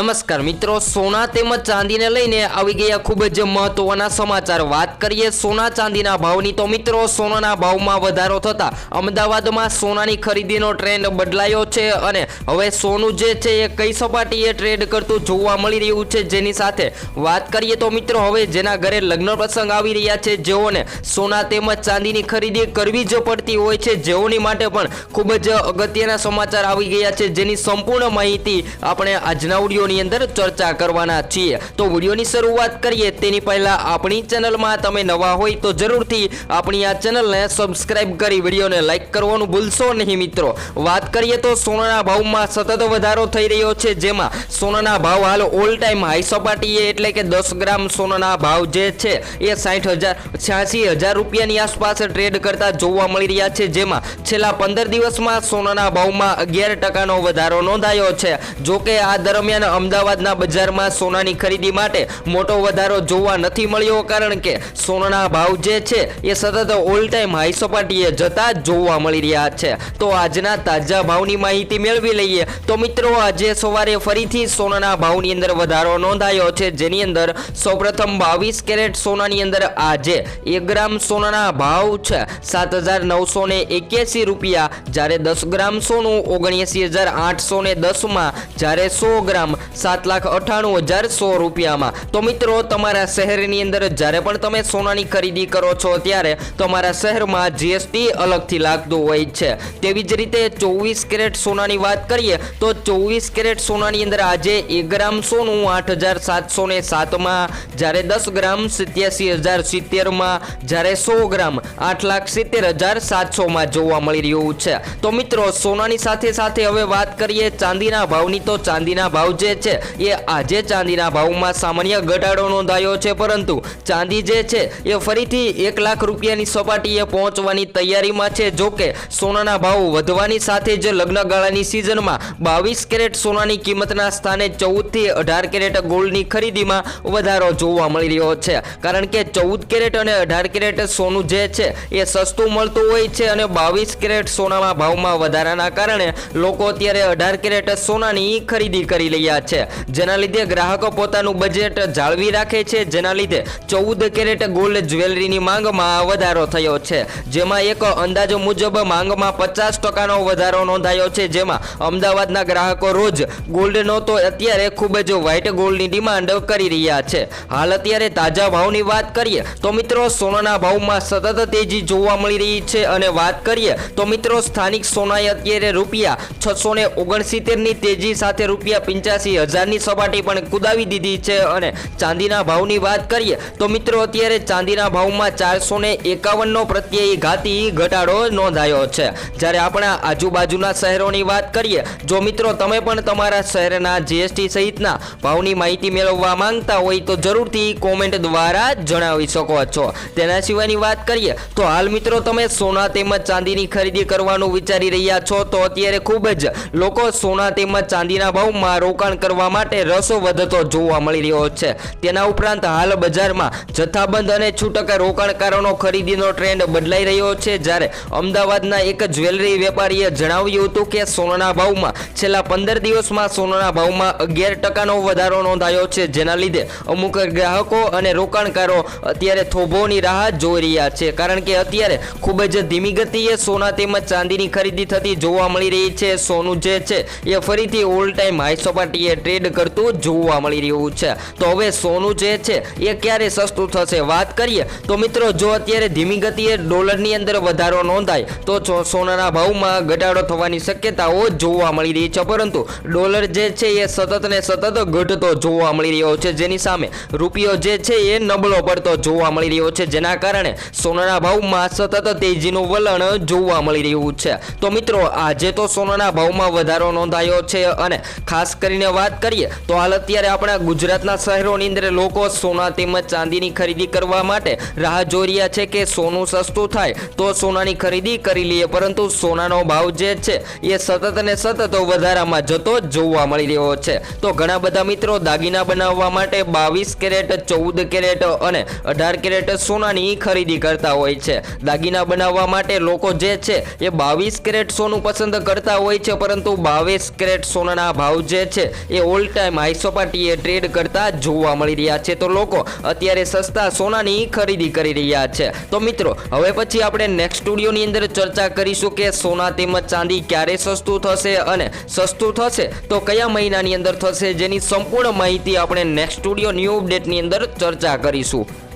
નમસ્કાર મિત્રો, સોના તેમજ ચાંદીને લઈને આવી ગયા ખૂબ જ મહત્વના સમાચાર. વાત કરીએ સોના ચાંદીના ભાવની તો મિત્રો, સોનાના ભાવમાં વધારો થતા અમદાવાદમાં સોનાની ખરીદીનો ટ્રેન્ડ બદલાયો છે અને હવે સોનું જે છે એ કઈ સપાટીએ ટ્રેડ કરતું જોવા મળી રહ્યું છે જેની સાથે વાત કરીએ તો મિત્રો, હવે જેના ઘરે લગ્ન પ્રસંગ આવી રહ્યા છે, જેઓને સોના તેમજ ચાંદીની ખરીદી કરવી જ પડતી હોય છે, જેઓની માટે પણ ખૂબ જ અગત્યના સમાચાર આવી ગયા છે જેની સંપૂર્ણ માહિતી આપણે આજના વિડીયોની અંદર ચર્ચા કરવાના છીએ. તો વિડીયોની શરૂઆત કરીએ. તેની પહેલા આપણી ચેનલમાં તમે નવા હોય તો જરૂરથી આપણી આ ચેનલને સબસ્ક્રાઇબ કરી વિડીયોને લાઈક કરવાનું ભૂલશો નહીં મિત્રો. વાત કરીએ તો સોનાના ભાવમાં સતત વધારો થઈ રહ્યો છે. જેમાં સોનાના ભાવ હાલ ઓલ ટાઈમ હાઈ સપાટીએ એટલે કે દસ ગ્રામ સોનાના ભાવ જે છે એ સાઠ હજાર, છ્યાસી હજાર રૂપિયાની આસપાસ ટ્રેડ કરતા જોવા મળી રહ્યા છે. જેમાં છેલ્લા પંદર દિવસમાં સોનાના ભાવમાં અગિયાર ટકાનો વધારો નોંધાયો છે. જોકે આ દરમિયાન અમદાવાદના બજારમાં સોનાની ખરીદી માટે મોટો વધારો જોવા નથી મળ્યો, કારણ કે સોનાના ભાવ જે છે એ સતત ઓલ ટાઈમ હાઈ સપાટીએ જતા જોવા મળી રહ્યા છે. તો આજના તાજા ભાવની માહિતી મેળવી લઈએ. તો મિત્રો, આજે સવારે ફરીથી સોનાના ભાવની અંદર વધારો નોંધાયો છે. જેની અંદર સૌપ્રથમ બાવીસ કેરેટ સોનાની અંદર આજે એક ગ્રામ સોનાના ભાવ છે સાત હજાર નવસો ને એક્યાસી રૂપિયા. જ્યારે દસ ગ્રામ સોનું ઓગણએંસી હજાર આઠસો ને દસમાં, જ્યારે સો ગ્રામ સાત લાખ અઠ્ઠાણું હજાર સો રૂપિયામાં. તો મિત્રો, તમારા શહેરની અંદર જ્યારે પણ તમે સોનાની ખરીદી કરો છો, ત્યારે તમારા શહેરમાં જીએસટી અલગથી લાગતું હોય છે. તેવી જ રીતે ચોવીસ કેરેટ સોનાની વાત કરીએ, તો ચોવીસ કેરેટ સોનાની અંદર આજે એક ગ્રામ સોનું આઠ હજાર સાતસો ને સાતમાં, જ્યારે દસ ગ્રામ સિત્યાસી હજાર સિત્તેરમાં, જ્યારે સો ગ્રામ આઠ લાખ સિત્તેર હજાર સાતસોમાં જોવા મળી રહ્યું છે. તો મિત્રો, સોનાની સાથે સાથે હવે વાત કરીએ ચાંદીના ભાવની. તો ચાંદીના ભાવ જે છે એ આજે ચાંદીના ભાવમાં સામાન્ય ઘટાડો નોંધાયો છે, પરંતુ ચાંદી જે છે એ ફરીથી એક લાખ રૂપિયાની સપાટીએ પહોંચવાની તૈયારીમાં છે. જોકે સોનાના ભાવ વધવાની સાથે જ લગ્નગાળાની સિઝનમાં બાવીસ કેરેટ સોનાની કિંમતના સ્થાને ચૌદથી અઢાર કેરેટ ગોલ્ડની ખરીદીમાં વધારો જોવા મળી રહ્યો છે. કારણ કે ચૌદ કેરેટ અને અઢાર કેરેટ સોનું જે છે એ સસ્તું મળતું હોય છે અને બાવીસ કેરેટ સોનામાં ભાવમાં વધારાના કારણે લોકો અત્યારે અઢાર કેરેટ સોનાની ખરીદી કરી રહ્યા છે. જેના લીધે ગ્રાહકો પોતાનું બજેટ જાળવી રાખે છે. જેના લીધે ચૌદ કેરેટ ગોલ્ડ જ્વેલરીની માંગમાં વધારો થયો છે. જેમાં એક અંદાજો મુજબ માંગમાં પચાસ ટકાનો વધારો નોંધાયો છે. જેમાં અમદાવાદના ગ્રાહકો રોજ ગોલ્ડનો તો અત્યારે ખૂબ જ વ્હાઇટ ગોલ્ડની ડિમાન્ડ કરી રહ્યા છે. હાલ અત્યારે તાજા ભાવની વાત કરીએ તો મિત્રો સોનાના ભાવમાં સતત તેજી જોવા મળી રહી છે અને વાત કરીએ તો મિત્રો સ્થાનિક સોનાએ અત્યારે રૂપિયા છસો ને ઓગણસિત્તેરની તેજી સાથે રૂપિયા પંચ્યાસી હજારની સપાટી પણ કુદાવી દીધી છે અને ચાંદીના ભાવની વાત કરીએ તો મિત્રો અત્યારે ચાંદીના ભાવમાં ચારસો ને એકાવનનો પ્રત્યય ઘાતી ઘટાડો નોંધાયો છે. જ્યારે આપણા આજુબાજુના શહેરોની વાત કરીએ, જો મિત્રો તમે પણ તમારા શહેરના જીએસટી સહિતના ભાવની માહિતી મેળવવા માંગતા હોય તો જરૂરથી કોમેન્ટ દ્વારા જણાવી શકો છો. તેના સિવાયની વાત કરીએ તો હાલ મિત્રો તમે સોના તેમજ ચાંદીની ખરીદી કરવાનું વિચારી રહ્યા છો તો અત્યારે ખૂબ જ લોકો સોના તેમજ ચાંદીના ભાવમાં રોકાણ કરવા માટે રસો વધતો જોવા મળી રહ્યો છે. તેના ઉપરાંત હાલ બજારમાં જથ્થાબંધ અને છૂટક રોકાણકારોનો ખરીદીનો ટ્રેન્ડ બદલાઈ રહ્યો છે. જ્યારે અમદાવાદના એક જ્વેલરી વેપારીએ જણાવ્યું હતું કે સોનાના ભાવમાં છેલ્લા પંદર દિવસમાં સોનાના ભાવમાં અગિયાર ટકાનો વધારો નોંધાયો છે. જેના લીધે અમુક ગ્રાહકો અને રોકાણકારો અત્યારે થોભોની રાહ જોઈ રહ્યા છે. કારણ કે અત્યારે ખૂબ જ ધીમી ગતિએ સોના તેમજ ચાંદીની ખરીદી થતી જોવા મળી રહી છે. સોનું જે છે એ ફરીથી ઓલ ટાઈમ હાઈ સપાટીએ ટ્રેડ કરતું જોવા મળી રહ્યું છે. તો હવે સોનું જે છે, એ ક્યારે સસ્તું થશે વાત કરીએ. તો મિત્રો, જો અત્યારે ધીમી ગતિએ ડોલરની અંદર વધારો નોંધાય, તો સોનાના ભાવમાં ઘટાડો થવાની શક્યતાઓ જોવા મળી રહી છે. પરંતુ ડોલર જે છે, એ સતત ને સતત ઘટતો જોવા મળી રહ્યો છે. જેની સામે રૂપિયો જે છે, એ નબળો પડતો જોવા મળી રહ્યો છે. જેના કારણે સોનાના ભાવમાં સતત તેજીનું વલણ જોવા મળી રહ્યું છે. તો મિત્રો, આજે તો સોનાના ભાવમાં વધારો નોંધાયો છે અને ખાસ કરીને વાત કરીએ, તો હાલ અત્યારે આપણા ગુજરાતના શહેરોની અંદર લોકો સોના તેમજ ચાંદીની ખરીદી કરવા માટે રાહ જોઈ રહ્યા છે કે સોનું સસ્તું થાય તો સોનાની ખરીદી કરી લઈએ, પરંતુ સોનાનો ભાવ જે છે એ સતત અને સતત વધારામાં જતો જોવા મળી રહ્યો છે. તો ઘણા બધા મિત્રો દાગીના બનાવવા માટે બાવીસ કેરેટ, ચૌદ કેરેટ અને અઢાર કેરેટ સોનાની ખરીદી કરતા હોય છે. દાગીના બનાવવા માટે લોકો જે છે એ બાવીસ કેરેટ સોનું પસંદ કરતા હોય છે, પરંતુ બાવીસ કેરેટ સોનાના ભાવ જે છે એ ઓલ ટાઈમ હાઈ સપાટીએ ટ્રેડ કરતા જોવા મળી રહ્યા છે. તો લોકો અત્યારે સસ્તા સોનાની ખરીદી કરી રહ્યા છે. તો મિત્રો, હવે પછી આપણે નેક્સ્ટ સ્ટુડિયોની અંદર ચર્ચા કરીશું કે સોના તેમજ ચાંદી ક્યારે સસ્તું થશે અને સસ્તું થશે તો કયા મહિનાની અંદર થશે, જેની સંપૂર્ણ માહિતી આપણે નેક્સ્ટ સ્ટુડિયો ન્યૂ અપડેટની અંદર ચર્ચા કરીશું.